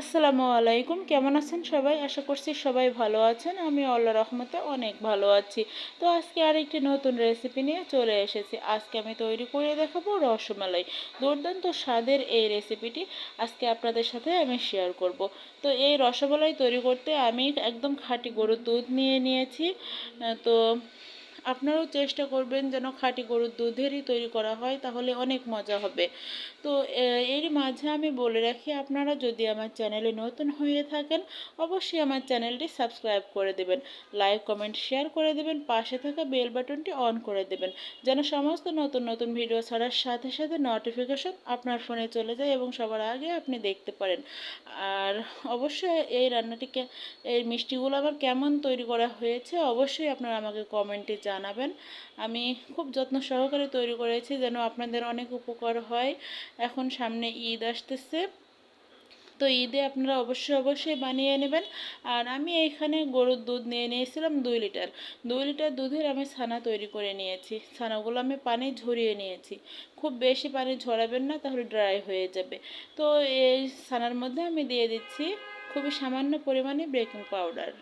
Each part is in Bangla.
আসসালামু আলাইকুম। কেমন আছেন সবাই? আশা করছি সবাই ভালো আছেন। আমি আল্লাহ রহমতে অনেক ভালো আছি। তো আজকে আরেকটি নতুন রেসিপি নিয়ে চলে এসেছি। আজকে আমি তৈরি করে দেখাবো রসমালাই। দুর্দান্ত স্বাদের এই রেসিপিটি আজকে আপনাদের সাথে আমি শেয়ার করব। তো এই রসমালাই তৈরি করতে আমি একদম খাঁটি গরুর দুধ নিয়ে নিয়েছি। তো আপনারাও চেষ্টা করবেন যেন খাঁটি গরুর দুধেরই তৈরি করা হয়, তাহলে অনেক মজা হবে। তো এর মাঝে আমি বলে রাখি, আপনারা যদি আমার চ্যানেলে নতুন হয়ে থাকেন, অবশ্যই আমার চ্যানেলটি সাবস্ক্রাইব করে দেবেন, লাইক, কমেন্ট, শেয়ার করে দেবেন, পাশে থাকা বেল বাটনটি অন করে দেবেন, যেন সমস্ত নতুন নতুন ভিডিও ছাড়ার সাথে সাথে নোটিফিকেশন আপনার ফোনে চলে যায় এবং সবার আগে আপনি দেখতে পারেন। আর অবশ্যই এই রান্নাটিকে, এই মিষ্টিগুলো আবার কেমন তৈরি করা হয়েছে, অবশ্যই আপনারা আমাকে কমেন্টে জানাবেন। আমি খুব যত্ন সহকারে তৈরি করেছি যেন আপনাদের অনেক উপকার হয়। এখন সামনে ঈদ আসতেছে। তো ঈদে আপনারা অবশ্যই অবশ্যই বানিয়ে নেবেন। আর আমি এইখানে গরুর দুধ নিয়ে নিয়েছিলাম দুই লিটার। দুই লিটার দুধের আমি ছানা তৈরি করে নিয়েছি। ছানাগুলো আমি পানি ঝরিয়ে নিয়েছি। খুব বেশি পানি ঝরাবেন না, তাহলে ড্রাই হয়ে যাবে। তো এই ছানার মধ্যে আমি দিয়ে দিচ্ছি খুবই সামান্য পরিমাণে বেকিং পাউডার।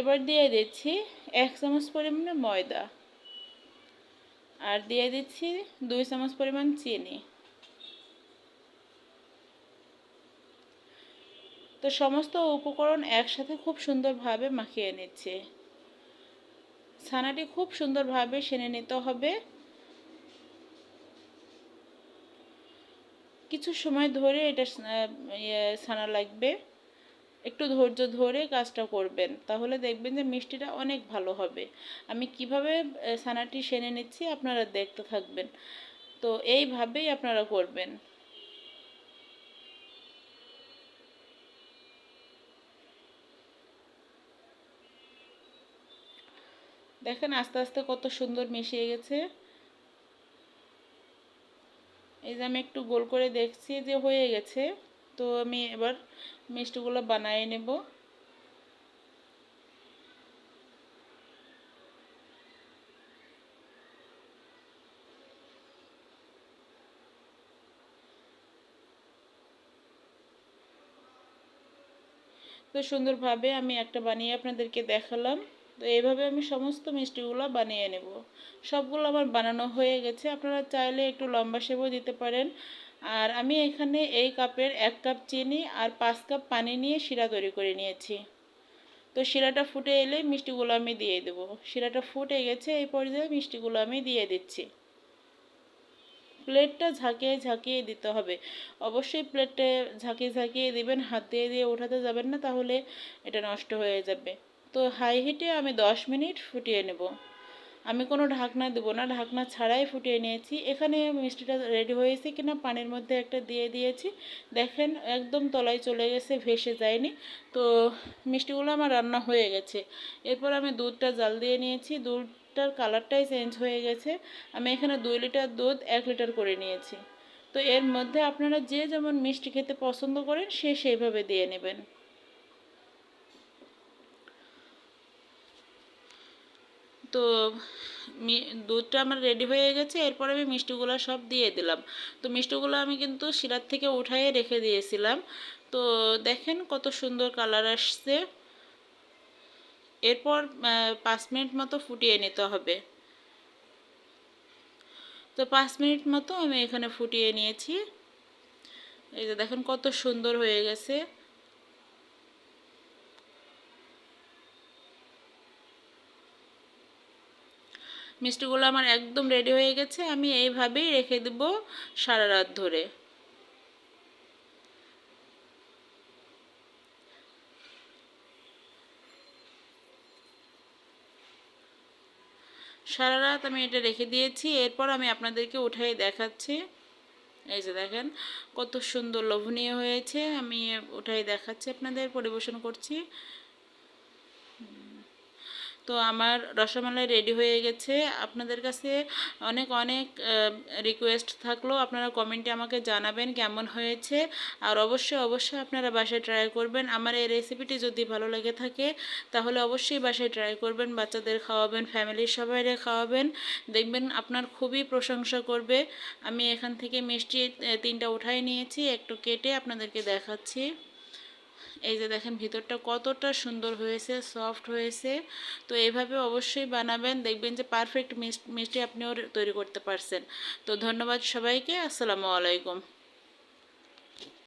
এবার দিয়ে দিচ্ছি এক চামচ পরিমাণে ময়দা। আর দিয়ে দিচ্ছি দুই চামচ পরিমাণ চিনি। তো সমস্ত উপকরণ একসাথে খুব সুন্দরভাবে মাখিয়ে নিচ্ছে। ছানাটি খুব সুন্দরভাবে সেনে নিতে হবে। কিছু সময় ধরে এটা ইয়ে, ছানা লাগবে। একটু ধৈর্য ধরে কাজটা করবেন, তাহলে দেখবেন যে মিষ্টিটা অনেক ভালো হবে। আমি কীভাবে ছানাটি সেনে নিচ্ছি আপনারা দেখতে থাকবেন। তো এইভাবেই আপনারা করবেন। দেখেন আস্তে আস্তে কত সুন্দর মিশিয়ে গেছে। এই যে আমি একটু গোল করে দেখছি যে হয়ে গেছে। তো আমি এবার মিষ্টিগুলো বানিয়ে নেব। তো সুন্দরভাবে আমি একটা বানিয়ে আপনাদেরকে দেখালাম। তো এইভাবে আমি সমস্ত মিষ্টিগুলো বানিয়ে নেব। সবগুলো আমার বানানো হয়ে গেছে। আপনারা চাইলে একটু লম্বা সেবও দিতে পারেন। আর আমি এখানে এই কাপের এক কাপ চিনি আর পাঁচ কাপ পানি নিয়ে শিরা তৈরি করে নিয়েছি। তো শিরাটা ফুটে এলে মিষ্টিগুলো আমি দিয়ে দেব। শিরাটা ফুটে গেছে, এই পর্যায়ে মিষ্টিগুলো আমি দিয়ে দিচ্ছি। প্লেটটা ঝাঁকিয়ে ঝাঁকিয়ে দিতে হবে। অবশ্যই প্লেটটা ঝাঁকিয়ে ঝাঁকিয়ে দিবেন, হাত দিয়ে দিয়ে ওঠাতে যাবেন না, তাহলে এটা নষ্ট হয়ে যাবে। তো হাই হিটে আমি দশ মিনিট ফুটিয়ে নেব। আমি কোনো ঢাকনা দেবো না, ঢাকনা ছাড়াই ফুটিয়ে নিয়েছি। এখানে মিষ্টিটা রেডি হয়েছে কিনা পানির মধ্যে একটা দিয়ে দিয়েছি। দেখেন, একদম তলায় চলে গেছে, ভেসে যায়নি। তো মিষ্টিগুলো আমার রান্না হয়ে গেছে। এরপর আমি দুধটা জাল দিয়ে নিয়েছি। দুধটার কালারটাই চেঞ্জ হয়ে গেছে। আমি এখানে দুই লিটার দুধ, এক লিটার করে নিয়েছি। তো এর মধ্যে আপনারা যে যেমন মিষ্টি খেতে পছন্দ করেন, সে সেইভাবে দিয়ে নেবেন। তো দুধটা আমার রেডি হয়ে গেছে, এরপর আমি মিষ্টিগুলো সব দিয়ে দিলাম। তো মিষ্টিগুলো আমি কিন্তু শিরার থেকে উঠাইয়ে রেখে দিয়েছিলাম। তো দেখেন কত সুন্দর কালার আসছে। এরপর পাঁচ মিনিট মতো ফুটিয়ে নিতে হবে। তো পাঁচ মিনিট মতো আমি এখানে ফুটিয়ে নিয়েছি। এই যে দেখেন কত সুন্দর হয়ে গেছে। মিষ্টিগুলো আমার একদম রেডি হয়ে গেছে, আমি এইভাবেই রেখে দেব সারা রাত ধরে। সারা রাত আমি এটা রেখে দিয়েছি, এরপর আমি আপনাদেরকে উঠাই দেখাচ্ছি। এই যে দেখেন, কত সুন্দর লোভনীয় হয়েছে, আমি উঠাই দেখাচ্ছি আপনাদের, পরিবেশন করছি। তো আমার রসমালাই রেডি হয়ে গেছে। আপনাদের কাছে অনেক অনেক রিকোয়েস্ট থাকল। আপনারা কমেন্টে আমাকে জানাবেন কেমন হয়েছে। আর অবশ্যই অবশ্যই আপনারা বাসায় ট্রাই করবেন। আমার এই রেসিপিটি যদি ভালো লেগে থাকে, তাহলে অবশ্যই বাসায় ট্রাই করবেন। বাচ্চাদের খাওয়াবেন ফ্যামিলির সবাইরে খাওয়াবেন। দেখবেন আপনার খুবই প্রশংসা করবে। আমি এখান থেকে মিষ্টি তিনটা উঠাই নিয়েছি, একটু কেটে আপনাদেরকে দেখাচ্ছি। এই যে দেখেন, ভিতরটা কতটা সুন্দর হয়েছে সফট হয়েছে। তো এইভাবে অবশ্যই বানাবেন, দেখবেন যে পারফেক্ট মিষ্টি আপনিও তৈরি করতে পারছেন। তো ধন্যবাদ সবাইকে, আসসালামু আলাইকুম।